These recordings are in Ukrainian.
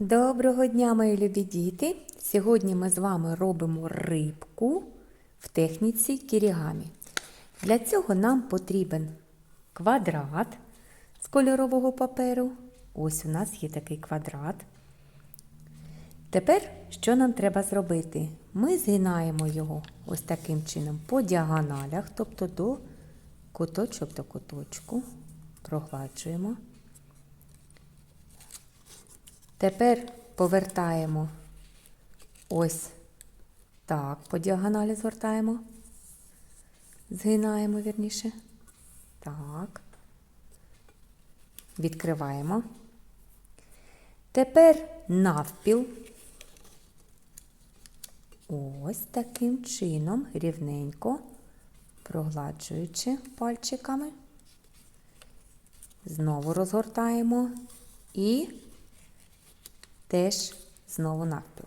Доброго дня, мої любі діти! Сьогодні ми з вами робимо рибку в техніці кірігамі. Для цього нам потрібен квадрат з кольорового паперу. Ось у нас є такий квадрат. Тепер що нам треба зробити? Ми згинаємо його ось таким чином по діагоналях, тобто до куточок до куточку, прогладжуємо. Тепер повертаємо ось так, по діагоналі згортаємо, згинаємо вірніше. Так. Відкриваємо. Тепер навпіл. Ось таким чином, рівненько, прогладжуючи пальчиками. Знову розгортаємо і теж знову навпіл.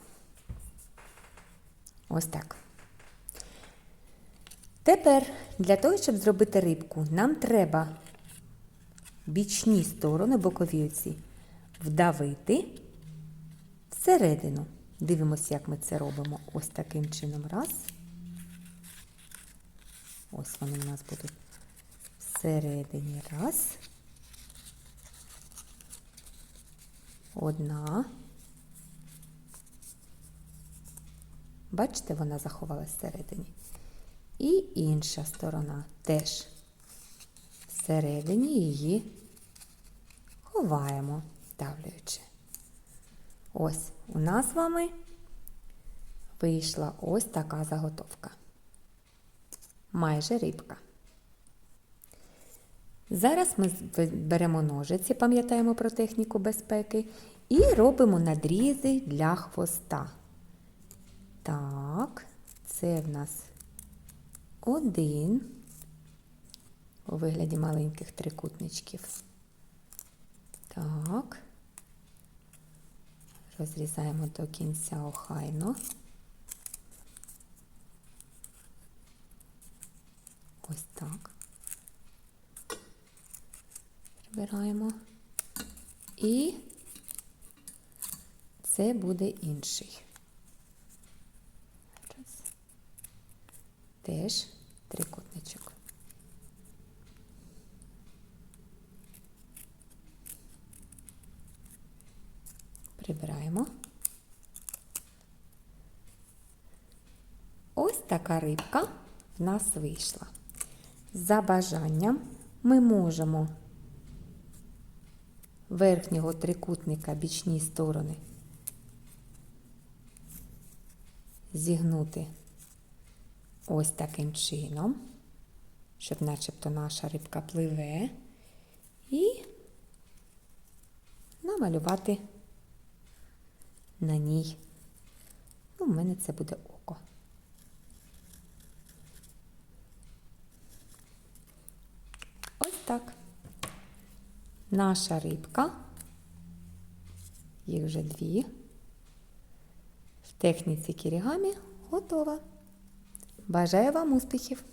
Ось так. Тепер для того, щоб зробити рибку, нам треба бічні сторони, бокові оці, вдавити всередину. Дивимося, як ми це робимо. Ось таким чином. Раз. Ось вони у нас будуть всередині. Раз. Одна. Бачите, вона заховалась всередині. І інша сторона теж всередині її ховаємо, давлюючи. Ось у нас з вами вийшла ось така заготовка. Майже рибка. Зараз ми беремо ножиці, пам'ятаємо про техніку безпеки, і робимо надрізи для хвоста. Так, це в нас один у вигляді маленьких трикутничків. Так, розрізаємо до кінця охайно. Ось так. Прибираємо. І це буде інший. Теж трикутничок. Прибираємо. Ось така рибка в нас вийшла. За бажанням ми можемо верхнього трикутника бічні сторони зігнути ось таким чином, щоб начебто наша рибка пливе, і намалювати на ній. Ну, у мене це буде око. Ось так. Наша рибка, їх вже дві, в техніці кірігамі готова. Бажаю вам успіхів!